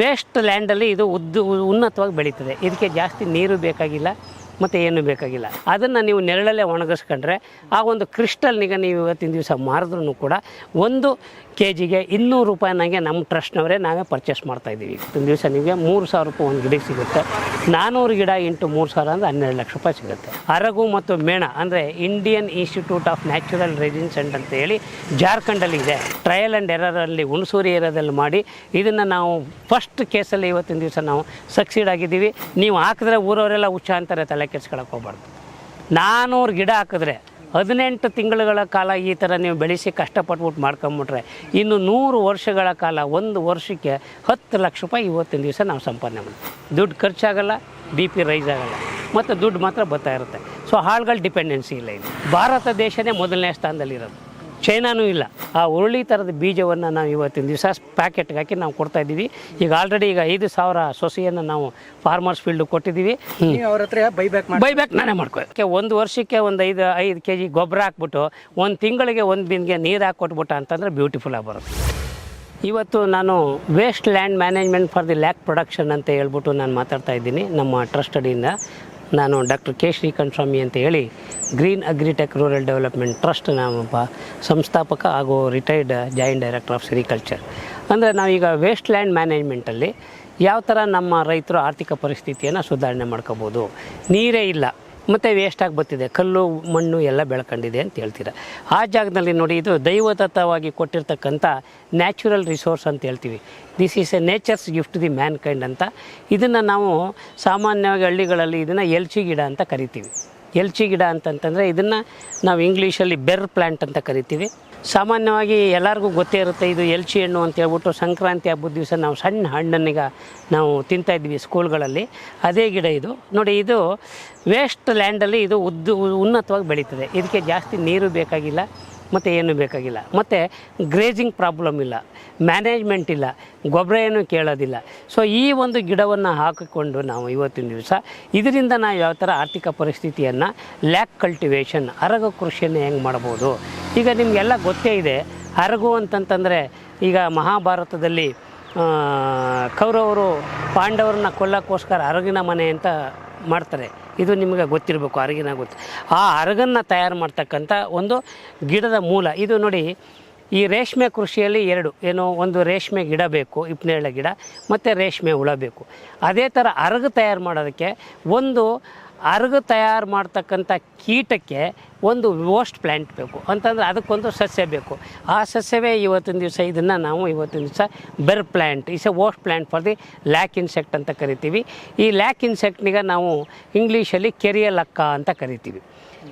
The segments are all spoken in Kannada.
ವೇಸ್ಟ್ ಲ್ಯಾಂಡಲ್ಲಿ ಇದು ಉದ್ದು, ಉನ್ನತವಾಗಿ ಬೆಳೀತದೆ. ಇದಕ್ಕೆ ಜಾಸ್ತಿ ನೀರು ಬೇಕಾಗಿಲ್ಲ, ಮತ್ತು ಏನು ಬೇಕಾಗಿಲ್ಲ. ಅದನ್ನು ನೀವು ನೆರಳಲ್ಲೇ ಒಣಗಿಸ್ಕೊಂಡ್ರೆ, ಆ ಒಂದು ಕ್ರಿಸ್ಟಲ್ನಿಗೆ ನೀವು ಇವತ್ತಿನ ದಿವಸ ಮಾರಿದ್ರೂ ಕೂಡ ಒಂದು ಕೆ ಜಿಗೆ ಇನ್ನೂರು ರೂಪಾಯಿನಾಗೆ ನಮ್ಮ ಟ್ರಸ್ಟ್ನವರೇ ನಾವೇ ಪರ್ಚೇಸ್ ಮಾಡ್ತಾಯಿದ್ದೀವಿ ಒಂದು ದಿವಸ ನಿಮಗೆ ಮೂರು ಸಾವಿರ ರೂಪಾಯಿ ಒಂದು ಗಿಡಕ್ಕೆ ಸಿಗುತ್ತೆ. ನಾನ್ನೂರು ಗಿಡ ಇಂಟು ಮೂರು ಸಾವಿರ ಅಂದರೆ ಹನ್ನೆರಡು ಲಕ್ಷ ರೂಪಾಯಿ ಸಿಗುತ್ತೆ. ಅರಗು ಮತ್ತು ಮೇಣ ಅಂದರೆ Indian institute of natural resin and ಅಂತ ಹೇಳಿ ಜಾರ್ಖಂಡಲ್ಲಿ ಇದೆ. ಟ್ರಯಲ್ ಆ್ಯಂಡ್ ಎರರಲ್ಲಿ ಹುಣಸೂರಿ ಏರಿಯಾದಲ್ಲಿ ಮಾಡಿ ಇದನ್ನು ನಾವು ಫಸ್ಟ್ ಕೇಸಲ್ಲಿ ಇವತ್ತಿನ ದಿವಸ ನಾವು ಸಕ್ಸೀಡ್ ಆಗಿದ್ದೀವಿ. ನೀವು ಹಾಕಿದ್ರೆ ಊರವರೆಲ್ಲ ಹುಚ್ಚ ಅಂತಾರೆ ತಲೆ ಕೆಡ್ಸ್ಕೊಳಕ್ಕೆ ಹೋಗ್ಬಾರ್ದು. ನಾನ್ನೂರು ಗಿಡ ಹಾಕಿದ್ರೆ ಹದಿನೆಂಟು ತಿಂಗಳುಗಳ ಕಾಲ ಈ ಥರ ನೀವು ಬೆಳೆಸಿ ಕಷ್ಟಪಟ್ಬಿಟ್ಟು ಮಾಡ್ಕೊಂಬಿಟ್ರೆ ಇನ್ನು ನೂರು ವರ್ಷಗಳ ಕಾಲ ಒಂದು ವರ್ಷಕ್ಕೆ ಹತ್ತು ಲಕ್ಷ ರೂಪಾಯಿ ಇವತ್ತಿನ ದಿವಸ ನಾವು ಸಂಪಾದನೆ ಮಾಡ್ತೀವಿ ದುಡ್ಡು ಖರ್ಚಾಗಲ್ಲ ಬಿ ಪಿ ರೈಸ್ ಆಗಲ್ಲ, ಮತ್ತು ದುಡ್ಡು ಮಾತ್ರ ಬರ್ತಾ ಇರುತ್ತೆ. ಸೊ ಹಾಳುಗಳ ಡಿಪೆಂಡೆನ್ಸಿ ಇಲ್ಲ ಇದು ಭಾರತ ದೇಶನೇ ಮೊದಲನೇ ಸ್ಥಾನದಲ್ಲಿರೋದು. ಚೈನಾನೂ ಇಲ್ಲ. ಆ ಹುರುಳಿ ಥರದ ಬೀಜವನ್ನು ನಾವು ಇವತ್ತಿನ ದಿವಸ ಪ್ಯಾಕೆಟ್ಗೆ ಹಾಕಿ ನಾವು ಕೊಡ್ತಾ ಇದ್ದೀವಿ. ಈಗ ಆಲ್ರೆಡಿ ಈಗ ಐದು ಸಾವಿರ ಸೊಸೆಯನ್ನು ನಾವು ಫಾರ್ಮರ್ಸ್ ಫೀಲ್ಡ್ ಕೊಟ್ಟಿದ್ದೀವಿ. ಅವ್ರ ಹತ್ರ ಬೈಬ್ಯಾಕ್ ಬೈಬ್ಯಾಕ್ ನಾನೇ ಮಾಡ್ಕೋ ಒಂದು ವರ್ಷಕ್ಕೆ ಒಂದು ಐದು ಐದು ಕೆ ಜಿ ಗೊಬ್ಬರ ಹಾಕ್ಬಿಟ್ಟು ಒಂದು ತಿಂಗಳಿಗೆ ಒಂದು ಬಿಂದಿಗೆ ನೀರು ಹಾಕಿ ಕೊಟ್ಬಿಟ್ಟ ಬ್ಯೂಟಿಫುಲ್ ಆಗಿ ಬರುತ್ತೆ. ಇವತ್ತು ನಾನು waste land management for the lac production ಅಂತ ಹೇಳ್ಬಿಟ್ಟು ನಾನು ಮಾತಾಡ್ತಾ ಇದ್ದೀನಿ ನಮ್ಮ ಟ್ರಸ್ಟ್ ಅಡಿಯಿಂದ. ನಾನು ಡಾಕ್ಟರ್ ಕೆ ಶ್ರೀಕಂಠ ಸ್ವಾಮಿ ಅಂತ ಹೇಳಿ green agritech rural development trust ನಾನೊಬ್ಬ ಸಂಸ್ಥಾಪಕ ಹಾಗೂ retired joint director of sericulture. ಅಂದರೆ ನಾವೀಗ ವೇಸ್ಟ್ ಲ್ಯಾಂಡ್ ಮ್ಯಾನೇಜ್ಮೆಂಟಲ್ಲಿ ಯಾವ ಥರ ನಮ್ಮ ರೈತರು ಆರ್ಥಿಕ ಪರಿಸ್ಥಿತಿಯನ್ನು ಸುಧಾರಣೆ ಮಾಡ್ಕೋಬೋದು? ನೀರೇ ಇಲ್ಲ. ಮತ್ತು ವೇಸ್ಟಾಗಿ ಬರ್ತಿದೆ. ಕಲ್ಲು, ಮಣ್ಣು ಎಲ್ಲ ಬೆಳ್ಕೊಂಡಿದೆ ಅಂತ ಹೇಳ್ತೀರ. ಆ ಜಾಗದಲ್ಲಿ ನೋಡಿ, ಇದು ದೈವತತ್ವವಾಗಿ ಕೊಟ್ಟಿರ್ತಕ್ಕಂಥ ನ್ಯಾಚುರಲ್ ರಿಸೋರ್ಸ್ ಅಂತ ಹೇಳ್ತೀವಿ. This is a nature's gift the mankind ಅಂತ. ಇದನ್ನು ನಾವು ಸಾಮಾನ್ಯವಾಗಿ ಹಳ್ಳಿಗಳಲ್ಲಿ ಇದನ್ನು ಎಲ್ಚಿ ಗಿಡ ಅಂತ ಕರಿತೀವಿ. ಎಲ್ಚಿ ಗಿಡ ಅಂತಂತಂದರೆ ಇದನ್ನು ನಾವು ಇಂಗ್ಲೀಷಲ್ಲಿ ಬೆರ್ ಪ್ಲ್ಯಾಂಟ್ ಅಂತ ಕರಿತೀವಿ. ಸಾಮಾನ್ಯವಾಗಿ ಎಲ್ಲರಿಗೂ ಗೊತ್ತೇ ಇರುತ್ತೆ ಇದು ಎಲ್ಚಿ ಹಣ್ಣು ಅಂತ ಹೇಳ್ಬಿಟ್ಟು ಸಂಕ್ರಾಂತಿ ಹಬ್ಬದ ದಿವಸ ನಾವು ಸಣ್ಣ ಹಣ್ಣನ್ನೀಗ ನಾವು ತಿಂತಾ ಇದ್ವಿ ಸ್ಕೂಲ್ಗಳಲ್ಲಿ. ಅದೇ ಗಿಡ ಇದು. ನೋಡಿ ಇದು ವೇಸ್ಟ್ ಲ್ಯಾಂಡಲ್ಲಿ ಇದು ಉದ್ದು ಉನ್ನತವಾಗಿ ಬೆಳೀತದೆ. ಇದಕ್ಕೆ ಜಾಸ್ತಿ ನೀರು ಬೇಕಾಗಿಲ್ಲ. ಮತ್ತು ಏನು ಬೇಕಾಗಿಲ್ಲ. ಮತ್ತು ಗ್ರೇಜಿಂಗ್ ಪ್ರಾಬ್ಲಮ್ ಇಲ್ಲ ಮ್ಯಾನೇಜ್ಮೆಂಟ್ ಇಲ್ಲ, ಗೊಬ್ಬರ ಏನು ಕೇಳೋದಿಲ್ಲ. ಸೊ ಈ ಒಂದು ಗಿಡವನ್ನು ಹಾಕಿಕೊಂಡು ನಾವು ಇವತ್ತಿನ ದಿವಸ, ಇದರಿಂದ ನಾವು ಯಾವ ಥರ ಆರ್ಥಿಕ ಪರಿಸ್ಥಿತಿಯನ್ನು ಲ್ಯಾಕ್ ಕಲ್ಟಿವೇಷನ್ ಅರಗ ಕೃಷಿಯನ್ನು ಹೆಂಗೆ ಮಾಡ್ಬೋದು? ಈಗ ನಿಮಗೆಲ್ಲ ಗೊತ್ತೇ ಇದೆ, ಅರಗು ಅಂತಂತಂದರೆ ಈಗ ಮಹಾಭಾರತದಲ್ಲಿ ಕೌರವರು ಪಾಂಡವರನ್ನ ಕೊಲ್ಲಕ್ಕೋಸ್ಕರ ಅರಗಿನ ಮನೆ ಅಂತ ಮಾಡ್ತಾರೆ. ಇದು ನಿಮಗೆ ಗೊತ್ತಿರಬೇಕು, ಅರಗಿನ ಗೊತ್ತು. ಆ ಅರಗನ್ನು ತಯಾರು ಮಾಡ್ತಕ್ಕಂಥ ಒಂದು ಗಿಡದ ಮೂಲ. ಇದು ನೋಡಿ, ಈ ರೇಷ್ಮೆ ಕೃಷಿಯಲ್ಲಿ ಎರಡು. ಏನು ಒಂದು ರೇಷ್ಮೆ ಗಿಡ ಬೇಕು ಇಪ್ನೇಳೆ ಗಿಡ, ಮತ್ತು ರೇಷ್ಮೆ ಹುಳ ಬೇಕು. ಅದೇ ಥರ ಅರಗು ತಯಾರು ಮಾಡೋದಕ್ಕೆ ಒಂದು ಅರಗು ತಯಾರು ಮಾಡ್ತಕ್ಕಂಥ ಕೀಟಕ್ಕೆ ಒಂದು ವೋಸ್ಟ್ ಪ್ಲ್ಯಾಂಟ್ ಬೇಕು. ಅಂತಂದರೆ ಅದಕ್ಕೊಂದು ಸಸ್ಯ ಬೇಕು. ಆ ಸಸ್ಯವೇ ಇವತ್ತಿನ ದಿವಸ ಇದನ್ನು ನಾವು ಇವತ್ತಿನ ದಿವಸ ber plant is a host plant for the lac insect ಅಂತ ಕರಿತೀವಿ. ಈ ಲ್ಯಾಕ್ ಇನ್ಸೆಕ್ಟ್ನಿಗೆ ನಾವು ಇಂಗ್ಲೀಷಲ್ಲಿ ಕೆರಿಯಲಕ್ಕ ಅಂತ ಕರಿತೀವಿ.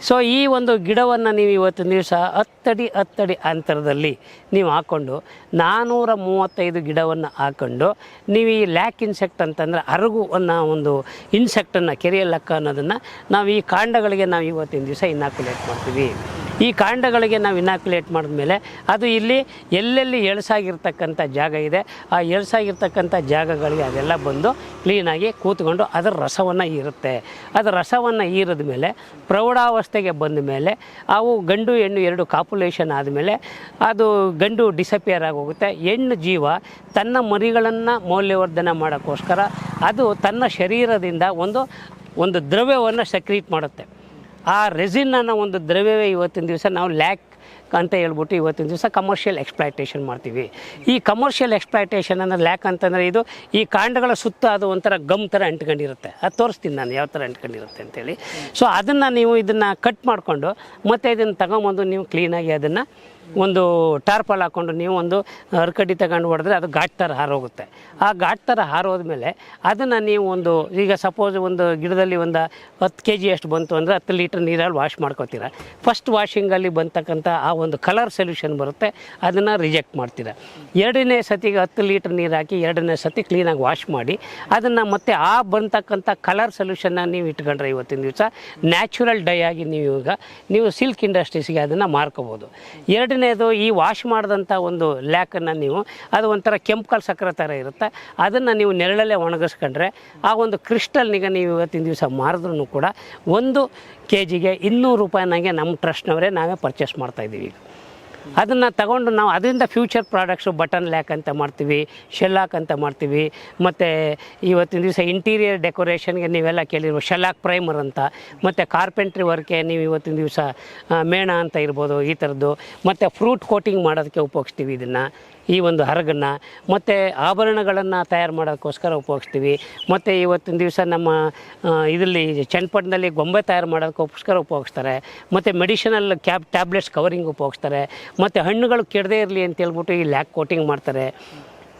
ಸೊ ಈ ಒಂದು ಗಿಡವನ್ನು ನೀವು ಇವತ್ತಿನ ದಿವಸ ಹತ್ತಡಿ ಹತ್ತಡಿ ಅಂತರದಲ್ಲಿ ನೀವು ಹಾಕ್ಕೊಂಡು ನಾನ್ನೂರ ಮೂವತ್ತೈದು ಗಿಡವನ್ನು ಹಾಕ್ಕೊಂಡು ನೀವು ಈ ಲ್ಯಾಕ್ ಇನ್ಸೆಕ್ಟ್ ಅಂತಂದರೆ ಅರಗು ಅನ್ನೋ ಒಂದು ಇನ್ಸೆಕ್ಟನ್ನು ಕೆರೆಯಲ್ಲಕ್ಕ ಅನ್ನೋದನ್ನು ನಾವು ಈ ಕಾಂಡಗಳಿಗೆ ನಾವು ಇವತ್ತಿನ ದಿವಸ ಇನಾಕ್ಯುಲೇಟ್ ಮಾಡ್ತೀವಿ. ಈ ಕಾಂಡಗಳಿಗೆ ನಾವು ಇನಾಕ್ಯುಲೇಟ್ ಮಾಡಿದ್ಮೇಲೆ ಅದು ಇಲ್ಲಿ ಎಲ್ಲೆಲ್ಲಿ ಎಳಸಾಗಿರ್ತಕ್ಕಂಥ ಜಾಗ ಇದೆ, ಆ ಎಳಸಾಗಿರ್ತಕ್ಕಂಥ ಜಾಗಗಳಿಗೆ ಅದೆಲ್ಲ ಬಂದು ಕ್ಲೀನಾಗಿ ಕೂತ್ಕೊಂಡು ಅದರ ರಸವನ್ನು ಹೀರುತ್ತೆ. ಅದರ ರಸವನ್ನು ಹೀರಿದ ಮೇಲೆ ಪ್ರೌಢಾವಸ್ಥೆಗೆ ಬಂದ ಮೇಲೆ ಅವು ಗಂಡು ಹೆಣ್ಣು ಎರಡು ಕಾಪುಲೇಷನ್ ಆದಮೇಲೆ ಅದು ಗಂಡು ಡಿಸಪಿಯರ್ ಆಗೋಗುತ್ತೆ. ಹೆಣ್ಣು ಜೀವ ತನ್ನ ಮರಿಗಳನ್ನು ಮೌಲ್ಯವರ್ಧನೆ ಮಾಡೋಕ್ಕೋಸ್ಕರ ಅದು ತನ್ನ ಶರೀರದಿಂದ ಒಂದು ಒಂದು ದ್ರವ್ಯವನ್ನು ಸಕ್ರಿಯೇಟ್ ಮಾಡುತ್ತೆ. ಆ ರೆಸಿನ್ ಅನ್ನೋ ಒಂದು ದ್ರವ್ಯವೇ ಇವತ್ತಿನ ದಿವಸ ನಾವು ಲ್ಯಾಕ್ ಅಂತ ಹೇಳ್ಬಿಟ್ಟು ಇವತ್ತಿನ ದಿವಸ ಕಮರ್ಷಿಯಲ್ ಎಕ್ಸ್ಪ್ಲಾಯ್ಟೇಷನ್ ಮಾಡ್ತೀವಿ. ಈ ಕಮರ್ಷಿಯಲ್ ಎಕ್ಸ್ಪ್ಲಾಯ್ಟೇಷನ್ ಅಂದರೆ ಲ್ಯಾಕ್ ಅಂತಂದರೆ ಇದು ಈ ಕಾಂಡಗಳ ಸುತ್ತ ಅದು ಒಂಥರ ಗಮ್ ಥರ ಅಂಟ್ಕೊಂಡಿರುತ್ತೆ. ಅದು ತೋರಿಸ್ತೀನಿ ನಾನು ಯಾವ ಥರ ಅಂಟ್ಕೊಂಡಿರುತ್ತೆ ಅಂತೇಳಿ. ಸೊ ಅದನ್ನು ನೀವು ಇದನ್ನು ಕಟ್ ಮಾಡಿಕೊಂಡು ಮತ್ತು ಇದನ್ನು ತಗೊಂಬಂದು ನೀವು ಕ್ಲೀನಾಗಿ ಅದನ್ನು ಒಂದು ಟಾರ್ಪಲ್ ಹಾಕ್ಕೊಂಡು ನೀವು ಒಂದು ಅರ್ಕಡ್ಡಿ ತಗೊಂಡು ಹೊಡೆದ್ರೆ ಅದು ಘಾಟ್ ಥರ ಹಾರೋಗುತ್ತೆ. ಆ ಘಾಟ್ ಥರ ಹಾರೋದ್ಮೇಲೆ ಅದನ್ನು ನೀವು ಒಂದು, ಈಗ ಸಪೋಸ್ ಒಂದು ಗಿಡದಲ್ಲಿ ಒಂದು ಹತ್ತು ಕೆ ಜಿ ಅಷ್ಟು ಬಂತು ಅಂದರೆ ಹತ್ತು ಲೀಟ್ರ್ ನೀರಲ್ಲಿ ವಾಶ್ ಮಾಡ್ಕೋತೀರ. ಫಸ್ಟ್ ವಾಷಿಂಗಲ್ಲಿ ಬಂತಕ್ಕಂಥ ಆ ಒಂದು ಕಲರ್ ಸೊಲ್ಯೂಷನ್ ಬರುತ್ತೆ, ಅದನ್ನು ರಿಜೆಕ್ಟ್ ಮಾಡ್ತೀರ. ಎರಡನೇ ಸತಿಗೆ ಹತ್ತು ಲೀಟ್ರ್ ನೀರು ಹಾಕಿ ಎರಡನೇ ಸತಿ ಕ್ಲೀನಾಗಿ ವಾಶ್ ಮಾಡಿ, ಅದನ್ನು ಮತ್ತೆ ಆ ಬಂತಕ್ಕಂಥ ಕಲರ್ ಸೊಲ್ಯೂಷನ್ನ ನೀವು ಇಟ್ಕೊಂಡ್ರೆ ಇವತ್ತಿನ ದಿವಸ ನ್ಯಾಚುರಲ್ ಡೈ ಆಗಿ ನೀವು ಈಗ, ನೀವು ಸಿಲ್ಕ್ ಇಂಡಸ್ಟ್ರೀಸ್ಗೆ ಅದನ್ನು ಮಾರ್ಕೋಬೋದು. ಎರಡನೇದು ಈ ವಾಶ್ ಮಾಡಿದಂಥ ಒಂದು ಲ್ಯಾಕನ್ನು ನೀವು, ಅದು ಒಂಥರ ಕೆಂಪು ಸಕ್ಕರೆ ಥರ ಇರುತ್ತೆ. ಅದನ್ನು ನೀವು ನೆರಳಲ್ಲೇ ಒಣಗಿಸ್ಕೊಂಡ್ರೆ ಆ ಒಂದು ಕ್ರಿಸ್ಟಲ್ನಿಗೆ ನೀವು ಇವತ್ತಿನ ದಿವಸ ಮಾರಿದ್ರೂ ಕೂಡ ಒಂದು ಕೆ ಜಿಗೆ ಇನ್ನೂರು ರೂಪಾಯಿನಾಗೆ ನಮ್ಮ ಟ್ರಸ್ಟ್ನವರೇ ನಾವೇ ಪರ್ಚೇಸ್ ಮಾಡ್ತಾಯಿದ್ದೀವಿ ಈಗ. ಅದನ್ನು ತಗೊಂಡು ನಾವು ಅದರಿಂದ ಫ್ಯೂಚರ್ ಪ್ರಾಡಕ್ಟ್ಸು ಬಟನ್ ಲ್ಯಾಕ್ ಅಂತ ಮಾಡ್ತೀವಿ ಶೆಲ್ಲಾಕ್ ಅಂತ ಮಾಡ್ತೀವಿ, ಮತ್ತು ಇವತ್ತಿನ ದಿವಸ ಇಂಟೀರಿಯರ್ ಡೆಕೋರೇಷನ್ಗೆ ನೀವೆಲ್ಲ ಕೇಳಿರುವ ಶೆಲ್ಲಾಕ್ ಪ್ರೈಮರ್ ಅಂತ, ಮತ್ತು ಕಾರ್ಪೆಂಟ್ರಿ ವರ್ಕ್ಗೆ ನೀವು ಇವತ್ತಿನ ದಿವಸ ಮೇಣ ಅಂತ ಇರ್ಬೋದು ಈ ಥರದ್ದು ಮತ್ತು ಫ್ರೂಟ್ ಕೋಟಿಂಗ್ ಮಾಡೋದಕ್ಕೆ ಉಪಯೋಗಿಸ್ತೀವಿ ಇದನ್ನು. ಈ ಒಂದು ಹರಗನ್ನು ಮತ್ತು ಆಭರಣಗಳನ್ನು ತಯಾರು ಮಾಡೋದಕ್ಕೋಸ್ಕರ ಉಪಯೋಗಿಸ್ತೀವಿ. ಮತ್ತು ಇವತ್ತಿನ ದಿವಸ ನಮ್ಮ ಇದರಲ್ಲಿ ಚನ್ನಪಟ್ಟಣದಲ್ಲಿ ಗೊಂಬೆ ತಯಾರು ಮಾಡೋದಕ್ಕೋಸ್ಕರ ಉಪಯೋಗಿಸ್ತಾರೆ. ಮತ್ತು ಮೆಡಿಷನಲ್ ಕ್ಯಾಬ್, ಟ್ಯಾಬ್ಲೆಟ್ಸ್ ಕವರಿಂಗ್ ಉಪಯೋಗಿಸ್ತಾರೆ. ಮತ್ತು ಹಣ್ಣುಗಳು ಕೆಡದೇ ಇರಲಿ ಅಂತ ಹೇಳ್ಬಿಟ್ಟು ಈ ಲ್ಯಾಕ್ ಕೋಟಿಂಗ್ ಮಾಡ್ತಾರೆ.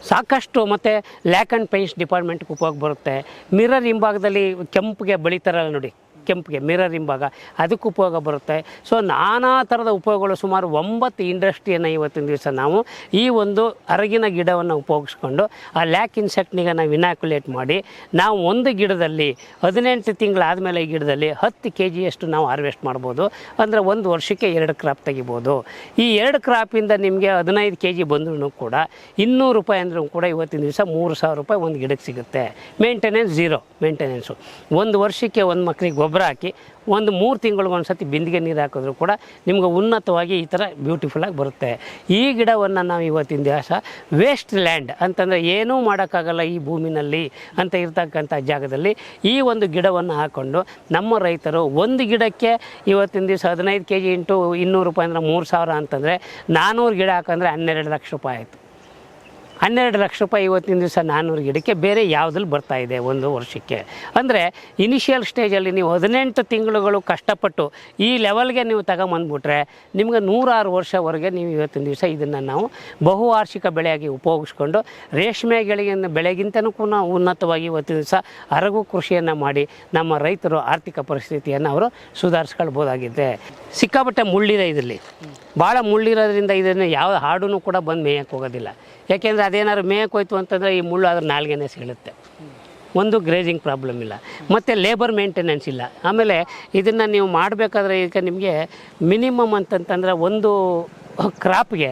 ಸಾಕಷ್ಟು ಮತ್ತು ಲ್ಯಾಕ್ ಆ್ಯಂಡ್ ಪೇಂಟ್ಸ್ ಡಿಪಾರ್ಟ್ಮೆಂಟ್ಗೆ ಉಪಯೋಗ ಬರುತ್ತೆ. ಮಿರರ್ ಹಿಂಭಾಗದಲ್ಲಿ ಕೆಂಪಿಗೆ ಬೆಳೀತಾರಲ್ಲ ನೋಡಿ. ಕೆಂಪಿಗೆ ಮಿರರ್ ಹಿಂಭಾಗ, ಅದಕ್ಕೆ ಉಪಯೋಗ ಬರುತ್ತೆ. ಸೊ ನಾನಾ ಥರದ ಉಪಯೋಗಗಳು ಸುಮಾರು ಒಂಬತ್ತು ಇಂಡಸ್ಟ್ರಿಯನ್ನು ಇವತ್ತಿನ ದಿವಸ ನಾವು ಈ ಒಂದು ಅರಗಿನ ಗಿಡವನ್ನು ಉಪಯೋಗಿಸ್ಕೊಂಡು, ಆ ಲ್ಯಾಕ್ ಇನ್ಸೆಕ್ಟ್ನಿಗೆ ನಾವು ಇನಾಕ್ಯುಲೇಟ್ ಮಾಡಿ, ನಾವು ಒಂದು ಗಿಡದಲ್ಲಿ ಹದಿನೆಂಟು ತಿಂಗಳಾದಮೇಲೆ ಈ ಗಿಡದಲ್ಲಿ ಹತ್ತು ಕೆ ಜಿಯಷ್ಟು ನಾವು ಹಾರ್ವೆಸ್ಟ್ ಮಾಡ್ಬೋದು. ಅಂದರೆ ಒಂದು ವರ್ಷಕ್ಕೆ ಎರಡು ಕ್ರಾಪ್ ತೆಗಿಬೋದು. ಈ ಎರಡು ಕ್ರಾಪಿಂದ ನಿಮಗೆ ಹದಿನೈದು ಕೆ ಜಿ ಬಂದ್ರೂ ಕೂಡ ಇನ್ನೂರು ರೂಪಾಯಿ ಅಂದ್ರೂ ಕೂಡ ಇವತ್ತಿನ ದಿವಸ ಮೂರು ಸಾವಿರ ರೂಪಾಯಿ ಒಂದು ಗಿಡಕ್ಕೆ ಸಿಗುತ್ತೆ. ಮೇಂಟೆನೆನ್ಸ್ ಝೀರೋ ಮೇಂಟೆನೆನ್ಸು ಒಂದು ವರ್ಷಕ್ಕೆ ಒಂದು ಮಕ್ಕಳಿಗೆ ಗೊಬ್ಬರ ಹಾಕಿ ಒಂದು ಮೂರು ತಿಂಗಳಿಗೆ ಒಂದು ಸತಿ ಬಿಂದಿಗೆ ನೀರು ಹಾಕಿದ್ರು ಕೂಡ ನಿಮ್ಗೆ ಉನ್ನತವಾಗಿ ಈ ಥರ ಬ್ಯೂಟಿಫುಲ್ಲಾಗಿ ಬರುತ್ತೆ. ಈ ಗಿಡವನ್ನು ನಾವು ಇವತ್ತಿನ ದಿವಸ ವೇಸ್ಟ್ ಲ್ಯಾಂಡ್ ಅಂತಂದರೆ ಏನೂ ಮಾಡೋಕ್ಕಾಗಲ್ಲ ಈ ಭೂಮಿನಲ್ಲಿ ಅಂತ ಇರ್ತಕ್ಕಂಥ ಜಾಗದಲ್ಲಿ ಈ ಒಂದು ಗಿಡವನ್ನು ಹಾಕ್ಕೊಂಡು ನಮ್ಮ ರೈತರು ಒಂದು ಗಿಡಕ್ಕೆ ಇವತ್ತಿನ ದಿವಸ ಹದಿನೈದು ಕೆ ಜಿ ಇಂಟು ಇನ್ನೂರು ರೂಪಾಯಿ ಅಂದರೆ ಮೂರು ಸಾವಿರ ಅಂತಂದರೆ ನಾನ್ನೂರು ಗಿಡ ಹಾಕಂದರೆ ಹನ್ನೆರಡು ಲಕ್ಷ ರೂಪಾಯಿ ಆಯಿತು. ಹನ್ನೆರಡು ಲಕ್ಷ ರೂಪಾಯಿ ಇವತ್ತಿನ ದಿವಸ ನಾನ್ನೂರು ಗಿಡಕ್ಕೆ ಬೇರೆ ಯಾವುದ್ರಲ್ಲಿ ಬರ್ತಾ ಇದೆ ಒಂದು ವರ್ಷಕ್ಕೆ. ಅಂದರೆ ಇನಿಷಿಯಲ್ ಸ್ಟೇಜಲ್ಲಿ ನೀವು ಹದಿನೆಂಟು ತಿಂಗಳುಗಳು ಕಷ್ಟಪಟ್ಟು ಈ ಲೆವೆಲ್ಗೆ ನೀವು ತಗೊಂಬಂದ್ಬಿಟ್ರೆ ನಿಮಗೆ ನೂರಾರು ವರ್ಷವರೆಗೆ ನೀವು ಇವತ್ತಿನ ದಿವಸ ಇದನ್ನು ನಾವು ಬಹುವಾರ್ಷಿಕ ಬೆಳೆಯಾಗಿ ಉಪಯೋಗಿಸ್ಕೊಂಡು ರೇಷ್ಮೆ ಗೆಳೆಯನ್ನು ಬೆಳೆಗಿಂತನೂ ಕೂಡ ಉನ್ನತವಾಗಿ ಇವತ್ತಿನ ದಿವಸ ಅರಗು ಕೃಷಿಯನ್ನು ಮಾಡಿ ನಮ್ಮ ರೈತರು ಆರ್ಥಿಕ ಪರಿಸ್ಥಿತಿಯನ್ನು ಅವರು ಸುಧಾರಿಸ್ಕೊಳ್ಬೋದಾಗಿದೆ. ಸಿಕ್ಕಾಪಟ್ಟೆ ಮುಳ್ಳಿದೆ ಇದರಲ್ಲಿ. ಭಾಳ ಮುಳ್ಳಿರೋದ್ರಿಂದ ಇದನ್ನು ಯಾವ ಹಾಡೂ ಕೂಡ ಬಂದು ಮೇಯಕ್ಕೆ ಹೋಗೋದಿಲ್ಲ. ಯಾಕೆಂದರೆ ಅದೇನಾದ್ರು ಹೋಯ್ತು ಅಂತಂದರೆ ಈ ಮುಳ್ಳು ಅದ್ರ ನಾಲ್ಗೆನೇ ಸೀಳುತ್ತೆ ಒಂದು ಗ್ರೇಜಿಂಗ್ ಪ್ರಾಬ್ಲಮ್ ಇಲ್ಲ. ಮತ್ತು ಲೇಬರ್ ಮೇಂಟೆನೆನ್ಸ್ ಇಲ್ಲ. ಆಮೇಲೆ ಇದನ್ನು ನೀವು ಮಾಡಬೇಕಾದ್ರೆ ಈಗ ನಿಮಗೆ ಮಿನಿಮಮ್ ಅಂತಂತಂದರೆ ಒಂದು ಕ್ರಾಪ್ಗೆ